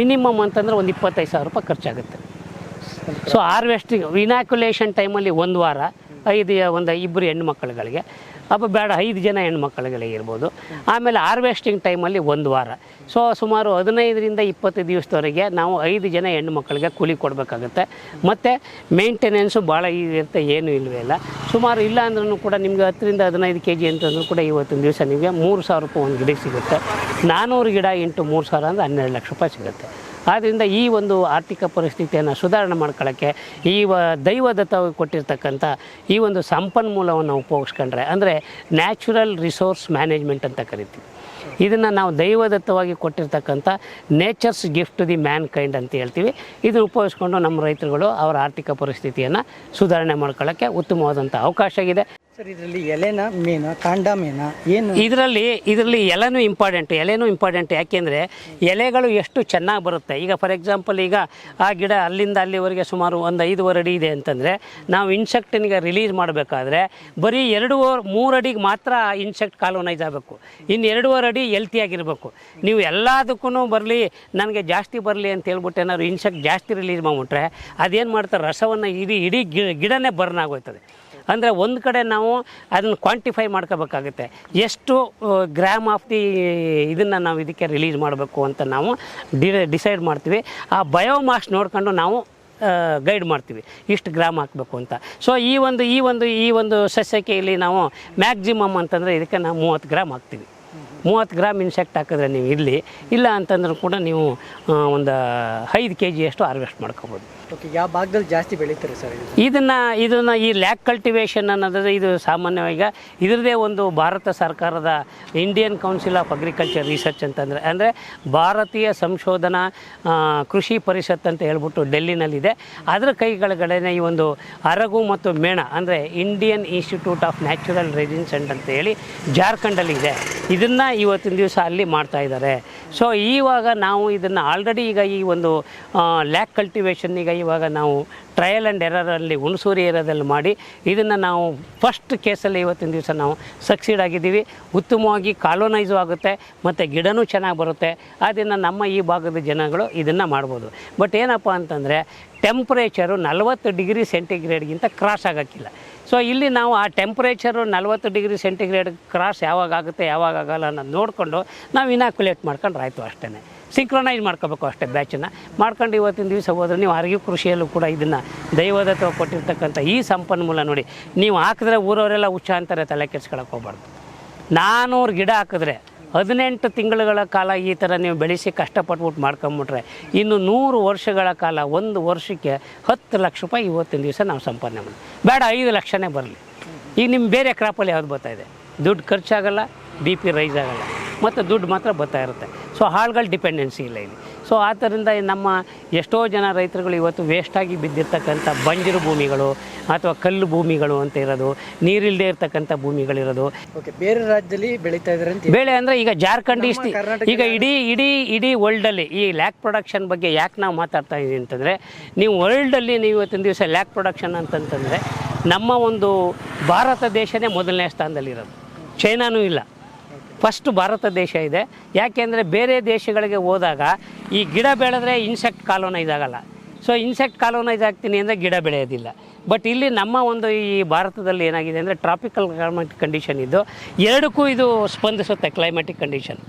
ಮಿನಿಮಮ್ ಅಂತಂದರೆ ಒಂದು ಇಪ್ಪತ್ತೈದು ಸಾವಿರ ರೂಪಾಯಿ ಖರ್ಚಾಗುತ್ತೆ. ಸೊ ಹಾರ್ವೆಸ್ಟಿಂಗ್ ಇನಾಕ್ಯುಲೇಷನ್ ಟೈಮಲ್ಲಿ ಒಂದು ವಾರ. ಐದು ಒಂದು ಇಬ್ಬರು ಹೆಣ್ಣು ಮಕ್ಕಳುಗಳಿಗೆ. ಅಪ್ಪ ಬೇಡ, ಐದು ಜನ ಹೆಣ್ಮಕ್ಳುಗಳಿಗೆ ಇರ್ಬೋದು. ಆಮೇಲೆ ಹಾರ್ವೆಸ್ಟಿಂಗ್ ಟೈಮಲ್ಲಿ ಒಂದು ವಾರ. ಸೊ ಸುಮಾರು ಹದಿನೈದರಿಂದ ಇಪ್ಪತ್ತು ದಿವಸದವರೆಗೆ ನಾವು ಐದು ಜನ ಹೆಣ್ಣು ಮಕ್ಕಳಿಗೆ ಕೂಲಿ ಕೊಡಬೇಕಾಗುತ್ತೆ. ಮತ್ತು ಮೇಂಟೆನೆನ್ಸು ಭಾಳ ಇರುತ್ತೆ ಏನೂ ಇಲ್ಲವೇ ಇಲ್ಲ. ಸುಮಾರು ಇಲ್ಲ ಅಂದ್ರೂ ಕೂಡ ನಿಮಗೆ ಹತ್ತರಿಂದ ಹದಿನೈದು ಕೆ ಜಿ ಅಂತಂದ್ರೂ ಕೂಡ ಇವತ್ತೊಂದು ದಿವಸ ನಿಮಗೆ ಮೂರು ಸಾವಿರ ರೂಪಾಯಿ ಒಂದು ಗಿಡಕ್ಕೆ ಸಿಗುತ್ತೆ. ನಾನ್ನೂರು ಗಿಡ ಇಂಟು ಮೂರು ಸಾವಿರ ಅಂದರೆ ಹನ್ನೆರಡು ಲಕ್ಷ ರೂಪಾಯಿ ಸಿಗುತ್ತೆ. ಆದ್ದರಿಂದ ಈ ಒಂದು ಆರ್ಥಿಕ ಪರಿಸ್ಥಿತಿಯನ್ನು ಸುಧಾರಣೆ ಮಾಡ್ಕೊಳ್ಳೋಕ್ಕೆ ಈ ವ ದೈವದತ್ತವಾಗಿ ಕೊಟ್ಟಿರ್ತಕ್ಕಂಥ ಈ ಒಂದು ಸಂಪನ್ಮೂಲವನ್ನು ಉಪಯೋಗಿಸ್ಕೊಂಡ್ರೆ ಅಂದರೆ ನ್ಯಾಚುರಲ್ ರಿಸೋರ್ಸ್ ಮ್ಯಾನೇಜ್ಮೆಂಟ್ ಅಂತ ಕರಿತೀವಿ. ಇದನ್ನು ನಾವು ದೈವದತ್ತವಾಗಿ ಕೊಟ್ಟಿರ್ತಕ್ಕಂಥ nature's gift to the mankind ಅಂತ ಹೇಳ್ತೀವಿ. ಇದನ್ನು ಉಪಯೋಗಿಸ್ಕೊಂಡು ನಮ್ಮ ರೈತರುಗಳು ಅವರ ಆರ್ಥಿಕ ಪರಿಸ್ಥಿತಿಯನ್ನು ಸುಧಾರಣೆ ಮಾಡ್ಕೊಳ್ಳೋಕ್ಕೆ ಉತ್ತಮವಾದಂಥ ಅವಕಾಶ ಇದೆ ಇದರಲ್ಲಿ ಕಾಂಡ ಮೇನ, ಏನು? ಇದರಲ್ಲಿ ಇದರಲ್ಲಿ ಎಲೆನೂ ಇಂಪಾರ್ಟೆಂಟ್ ಎಲೆನೂ ಇಂಪಾರ್ಟೆಂಟ್ ಯಾಕೆಂದರೆ ಎಲೆಗಳು ಎಷ್ಟು ಚೆನ್ನಾಗಿ ಬರುತ್ತೆ. ಈಗ ಫಾರ್ ಎಕ್ಸಾಂಪಲ್ ಈಗ ಆ ಗಿಡ ಅಲ್ಲಿಂದ ಅಲ್ಲಿವರೆಗೆ ಸುಮಾರು ಒಂದು ಐದುವರೆ ಅಡಿ ಇದೆ ಅಂತಂದರೆ ನಾವು ಇನ್ಸೆಕ್ಟನಿಗೆ ರಿಲೀಸ್ ಮಾಡಬೇಕಾದ್ರೆ ಬರೀ ಎರಡೂವರೆ ಮೂರು ಅಡಿಗೆ ಮಾತ್ರ ಇನ್ಸೆಕ್ಟ್ ಕಾಲೋನೈಸ್ ಆಗಬೇಕು. ಇನ್ನು ಎರಡೂವರೆ ಅಡಿ ಹೆಲ್ತಿಯಾಗಿರಬೇಕು ನೀವು ಎಲ್ಲದಕ್ಕೂ ಬರಲಿ, ನನಗೆ ಜಾಸ್ತಿ ಬರಲಿ ಅಂತ ಹೇಳ್ಬಿಟ್ಟು ಏನಾದ್ರು ಇನ್ಸೆಕ್ಟ್ ಜಾಸ್ತಿ ರಿಲೀಸ್ ಮಾಡಿಬಿಟ್ರೆ ಅದೇನು ಮಾಡ್ತಾರೆ? ರಸವನ್ನು ಇಡೀ ಇಡೀ ಗಿಡನೇ ಬರ್ನ್ ಆಗೋಯ್ತದೆ. ಅಂದರೆ ಒಂದು ಕಡೆ ನಾವು ಅದನ್ನು ಕ್ವಾಂಟಿಫೈ ಮಾಡ್ಕೋಬೇಕಾಗುತ್ತೆ. ಎಷ್ಟು ಗ್ರಾಮ್ ಆಫ್ ದಿ ಇದನ್ನು ನಾವು ಇದಕ್ಕೆ ರಿಲೀಸ್ ಮಾಡಬೇಕು ಅಂತ ನಾವು ಡಿಸೈಡ್ ಮಾಡ್ತೀವಿ. ಆ ಬಯೋಮಾಸ್ ನೋಡ್ಕೊಂಡು ನಾವು ಗೈಡ್ ಮಾಡ್ತೀವಿ. ಇಷ್ಟು ಗ್ರಾಮ್ ಹಾಕಬೇಕು ಅಂತ. ಸೊ ಈ ಒಂದು ಈ ಒಂದು ಈ ಒಂದು ಸಸ್ಯಕ್ಕೆ ಇಲ್ಲಿ ನಾವು ಮ್ಯಾಕ್ಸಿಮಮ್ ಅಂತಂದರೆ ಇದಕ್ಕೆ ನಾವು ಮೂವತ್ತು ಗ್ರಾಮ್ ಹಾಕ್ತೀವಿ. ಮೂವತ್ತು ಗ್ರಾಮ್ ಇನ್ಸೆಕ್ಟ್ ಹಾಕಿದ್ರೆ ನೀವು ಇಲ್ಲಿ ಇಲ್ಲ ಅಂತಂದ್ರೂ ಕೂಡ ನೀವು ಒಂದು ಐದು ಕೆ ಜಿಯಷ್ಟು ಹಾರ್ವೆಸ್ಟ್ ಮಾಡ್ಕೋಬೋದು. ಓಕೆ, ಯಾವ ಭಾಗದಲ್ಲಿ ಜಾಸ್ತಿ ಬೆಳೀತಾರೆ ಸರ್ ಇದು? ಇದನ್ನು ಇದನ್ನು ಈ ಲ್ಯಾಕ್ ಕಲ್ಟಿವೇಷನ್ ಅನ್ನೋದು ಇದು ಸಾಮಾನ್ಯವಾಗಿ ಇದರದೇ ಒಂದು ಭಾರತ ಸರ್ಕಾರದ Indian council of agriculture research ಅಂತಂದರೆ, ಅಂದರೆ ಭಾರತೀಯ ಸಂಶೋಧನಾ ಕೃಷಿ ಪರಿಷತ್ ಅಂತ ಹೇಳ್ಬಿಟ್ಟು ಡೆಲ್ಲಿನಲ್ಲಿದೆ. ಅದರ ಕೈಗಳಗಡೆನೆ ಈ ಒಂದು ಅರಗು ಮತ್ತು ಮೇಣ, ಅಂದರೆ Indian institute of natural resins and ಅಂತ ಹೇಳಿ ಜಾರ್ಖಂಡಲ್ಲಿ ಇದೆ. ಇದನ್ನು ಇವತ್ತಿನ ದಿವಸ ಅಲ್ಲಿ ಮಾಡ್ತಾ ಇದ್ದಾರೆ. ಸೊ ಈವಾಗ ನಾವು ಇದನ್ನು ಆಲ್ರೆಡಿ ಈಗ ಈ ಒಂದು ಲ್ಯಾಕ್ ಕಲ್ಟಿವೇಷನ್ ಈಗ ಇವಾಗ ನಾವು ಟ್ರಯಲ್ ಆ್ಯಂಡ್ ಎರರಲ್ಲಿ ಹುಣಸೂರಿ ಏರಿಯಾದಲ್ಲಿ ಮಾಡಿ, ಇದನ್ನು ನಾವು ಫಸ್ಟ್ ಕೇಸಲ್ಲಿ ಇವತ್ತಿನ ದಿವಸ ನಾವು ಸಕ್ಸೀಡ್ ಆಗಿದ್ದೀವಿ. ಉತ್ತಮವಾಗಿ ಕಾಲೋನೈಸು ಆಗುತ್ತೆ, ಮತ್ತು ಗಿಡನೂ ಚೆನ್ನಾಗಿ ಬರುತ್ತೆ. ಅದನ್ನು ನಮ್ಮ ಈ ಭಾಗದ ಜನಗಳು ಇದನ್ನು ಮಾಡ್ಬೋದು. ಬಟ್ ಏನಪ್ಪ ಅಂತಂದರೆ ಟೆಂಪ್ರೇಚರು ನಲವತ್ತು ಡಿಗ್ರಿ ಸೆಂಟಿಗ್ರೇಡ್ಗಿಂತ ಕ್ರಾಸ್ ಆಗೋಕ್ಕಿಲ್ಲ. ಸೊ ಇಲ್ಲಿ ನಾವು ಆ ಟೆಂಪ್ರೇಚರು ನಲವತ್ತು ಡಿಗ್ರಿ ಸೆಂಟಿಗ್ರೇಡ್ ಕ್ರಾಸ್ ಯಾವಾಗ ಆಗುತ್ತೆ, ಯಾವಾಗ ಆಗಲ್ಲ ಅನ್ನೋದು ನೋಡಿಕೊಂಡು ನಾವು ಇನಾಕ್ಯುಲೇಟ್ ಮಾಡ್ಕೊಂಡ್ರಾಯ್ತು ಅಷ್ಟೇ ಸಿಂಕ್ರೊನೈಸ್ ಮಾಡ್ಕೋಬೇಕು ಅಷ್ಟೇ ಬ್ಯಾಚನ್ನು. ಮಾಡ್ಕೊಂಡು ಇವತ್ತಿನ ದಿವಸ ಹೋದರೆ ನೀವು ಅರಗಿ ಕೃಷಿಯಲ್ಲೂ ಕೂಡ ಇದನ್ನು ದೈವದತ್ವ ಕೊಟ್ಟಿರ್ತಕ್ಕಂಥ ಈ ಸಂಪನ್ಮೂಲ ನೋಡಿ, ನೀವು ಹಾಕಿದ್ರೆ ಊರವರೆಲ್ಲ ಹುಚ್ಚ ಅಂತಾರೆ, ತಲೆ ಕೆಡ್ಸ್ಕೊಳಕ್ಕೆ ಹೋಗ್ಬಾರ್ದು. ನಾನ್ನೂರು ಗಿಡ ಹಾಕಿದ್ರೆ ಹದಿನೆಂಟು ತಿಂಗಳುಗಳ ಕಾಲ ಈ ಥರ ನೀವು ಬೆಳೆಸಿ ಕಷ್ಟಪಟ್ಬಿಟ್ಟು ಮಾಡ್ಕೊಂಬಿಟ್ರೆ ಇನ್ನು ನೂರು ವರ್ಷಗಳ ಕಾಲ, ಒಂದು ವರ್ಷಕ್ಕೆ ಹತ್ತು ಲಕ್ಷ ರೂಪಾಯಿ ಇವತ್ತಿನ ದಿವಸ ನಾವು ಸಂಪಾದನೆ ಮಾಡಿ, ಬೇಡ ಐದು ಲಕ್ಷನೇ ಬರಲಿ. ಈಗ ನಿಮ್ಮ ಬೇರೆ ಕ್ರಾಪಲ್ಲಿ ಯಾವ್ದು ಬರ್ತಾಯಿದೆ ದುಡ್ಡು ಖರ್ಚಾಗಲ್ಲ ಬಿ ಪಿ ರೈಸ್ ಆಗಲ್ಲ. ಮತ್ತು ದುಡ್ಡು ಮಾತ್ರ ಬರ್ತಾ ಇರುತ್ತೆ. ಸೊ ಹಾಳುಗಳ ಡಿಪೆಂಡೆನ್ಸಿ ಇಲ್ಲ ಇಲ್ಲಿ. ಸೊ ಆದ್ದರಿಂದ ನಮ್ಮ ಎಷ್ಟೋ ಜನ ರೈತರುಗಳು ಇವತ್ತು ವೇಸ್ಟಾಗಿ ಬಿದ್ದಿರ್ತಕ್ಕಂಥ ಬಂಜರು ಭೂಮಿಗಳು ಅಥವಾ ಕಲ್ಲು ಭೂಮಿಗಳು ಅಂತ ಇರೋದು ನೀರಿಲ್ಲದೆ ಇರತಕ್ಕಂಥ ಭೂಮಿಗಳಿರೋದು. ಓಕೆ ಬೇರೆ ರಾಜ್ಯದಲ್ಲಿ ಬೆಳೀತಾ ಇದ್ದಾರೆ ಅಂತ ಬೆಳೆ ಅಂದರೆ ಈಗ ಜಾರ್ಖಂಡ್ ಇಷ್ಟು ಈಗ ಇಡೀ ಇಡೀ ಇಡೀ ವರ್ಲ್ಡಲ್ಲಿ ಈ ಲ್ಯಾಕ್ ಪ್ರೊಡಕ್ಷನ್ ಬಗ್ಗೆ ಯಾಕೆ ನಾವು ಮಾತಾಡ್ತಾ ಇದ್ದೀವಿ ಅಂತಂದರೆ ನೀವು ವರ್ಲ್ಡಲ್ಲಿ ನೀವು ಇವತ್ತಿನ ದಿವಸ ಲ್ಯಾಕ್ ಪ್ರೊಡಕ್ಷನ್ ಅಂತಂತಂದರೆ ನಮ್ಮ ಒಂದು ಭಾರತ ದೇಶನೇ ಮೊದಲನೇ ಸ್ಥಾನದಲ್ಲಿರೋದು. ಚೈನಾನೂ ಇಲ್ಲ. ಫಸ್ಟ್ ಭಾರತ ದೇಶ ಇದೆ. ಯಾಕೆಂದರೆ ಬೇರೆ ದೇಶಗಳಿಗೆ ಹೋದಾಗ ಈ ಗಿಡ ಬೆಳೆದ್ರೆ ಇನ್ಸೆಕ್ಟ್ ಕಾಲೋನೈಸ್ ಆಗಲ್ಲ. ಸೊ ಇನ್ಸೆಕ್ಟ್ ಕಾಲೋನೈಸ್ ಆಗ್ತೀನಿ ಅಂದರೆ ಗಿಡ ಬೆಳೆಯೋದಿಲ್ಲ. ಬಟ್ ಇಲ್ಲಿ ನಮ್ಮ ಒಂದು ಈ ಭಾರತದಲ್ಲಿ ಏನಾಗಿದೆ ಅಂದರೆ ಟ್ರಾಪಿಕಲ್ ಕ್ಲೈಮೆಟಿಕ್ ಕಂಡೀಷನ್ ಇದ್ದು ಎರಡಕ್ಕೂ ಇದು ಸ್ಪಂದಿಸುತ್ತೆ ಕ್ಲೈಮ್ಯಾಟಿಕ್ ಕಂಡೀಷನ್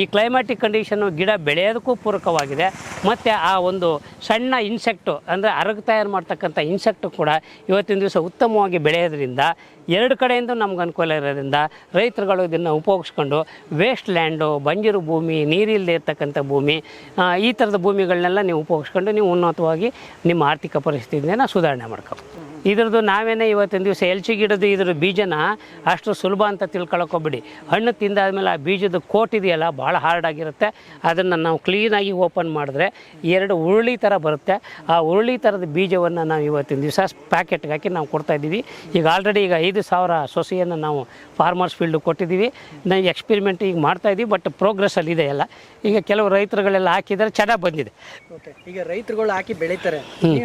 ಈ ಕ್ಲೈಮ್ಯಾಟಿಕ್ ಕಂಡೀಷನ್ನು ಗಿಡ ಬೆಳೆಯೋದಕ್ಕೂ ಪೂರಕವಾಗಿದೆ. ಮತ್ತು ಆ ಒಂದು ಸಣ್ಣ ಇನ್ಸೆಕ್ಟು ಅಂದರೆ ಅರಗು ತಯಾರು ಮಾಡ್ತಕ್ಕಂಥ ಇನ್ಸೆಕ್ಟು ಕೂಡ ಇವತ್ತಿನ ದಿವಸ ಉತ್ತಮವಾಗಿ ಬೆಳೆಯೋದ್ರಿಂದ ಎರಡು ಕಡೆಯಿಂದ ನಮ್ಗೆ ಅನುಕೂಲ ಇರೋದ್ರಿಂದ ರೈತರುಗಳು ಇದನ್ನು ಉಪಯೋಗಿಸ್ಕೊಂಡು ವೇಸ್ಟ್ ಲ್ಯಾಂಡು ಬಂಜರು ಭೂಮಿ ನೀರಿಲ್ಲದೆ ಇರ್ತಕ್ಕಂಥ ಭೂಮಿ ಈ ಥರದ ಭೂಮಿಗಳನ್ನೆಲ್ಲ ನೀವು ಉಪಯೋಗಿಸ್ಕೊಂಡು ನೀವು ಉನ್ನತವಾಗಿ ನಿಮ್ಮ ಆರ್ಥಿಕ ಪರಿಸ್ಥಿತಿನ ಸುಧಾರಣೆ ಮಾಡ್ಕೋಬೋದು. ಇದ್ರದ್ದು ನಾವೇನೇ ಇವತ್ತಿನ ದಿವಸ ಎಲ್ಚಿ ಗಿಡದ ಇದ್ರ ಬೀಜನ ಅಷ್ಟು ಸುಲಭ ಅಂತ ತಿಳ್ಕೊಳಕ್ಕೆ ಹೋಗ್ಬಿಡಿ ಹಣ್ಣು ತಿಂದಾದ್ಮೇಲೆ ಆ ಬೀಜದ ಕೋಟ್ ಇದೆಯಲ್ಲ ಭಾಳ ಹಾರ್ಡ್ ಆಗಿರುತ್ತೆ. ಅದನ್ನು ನಾವು ಕ್ಲೀನಾಗಿ ಓಪನ್ ಮಾಡಿದ್ರೆ ಎರಡು ಉರುಳಿ ಥರ ಬರುತ್ತೆ. ಆ ಉರುಳಿ ಥರದ ಬೀಜವನ್ನು ನಾವು ಇವತ್ತಿನ ದಿವಸ ಪ್ಯಾಕೆಟ್ಗೆ ಹಾಕಿ ನಾವು ಕೊಡ್ತಾ ಇದ್ದೀವಿ. ಈಗ ಆಲ್ರೆಡಿ ಈಗ ಐದು ಸಾವಿರ ಸೊಸೆಯನ್ನು ನಾವು ಫಾರ್ಮರ್ಸ್ ಫೀಲ್ಡ್ ಕೊಟ್ಟಿದ್ದೀವಿ. ನಾವು ಎಕ್ಸ್ಪೆರಿಮೆಂಟ್ ಈಗ ಮಾಡ್ತಾ ಇದ್ದೀವಿ ಬಟ್ ಪ್ರೋಗ್ರೆಸ್ಸಲ್ಲಿ ಇದೆ ಎಲ್ಲ. ಈಗ ಕೆಲವು ರೈತರುಗಳೆಲ್ಲ ಹಾಕಿದರೆ ಚೆನ್ನಾಗಿ ಬಂದಿದೆ. ಓಕೆ ಈಗ ರೈತರುಗಳು ಹಾಕಿ ಬೆಳೀತಾರೆ.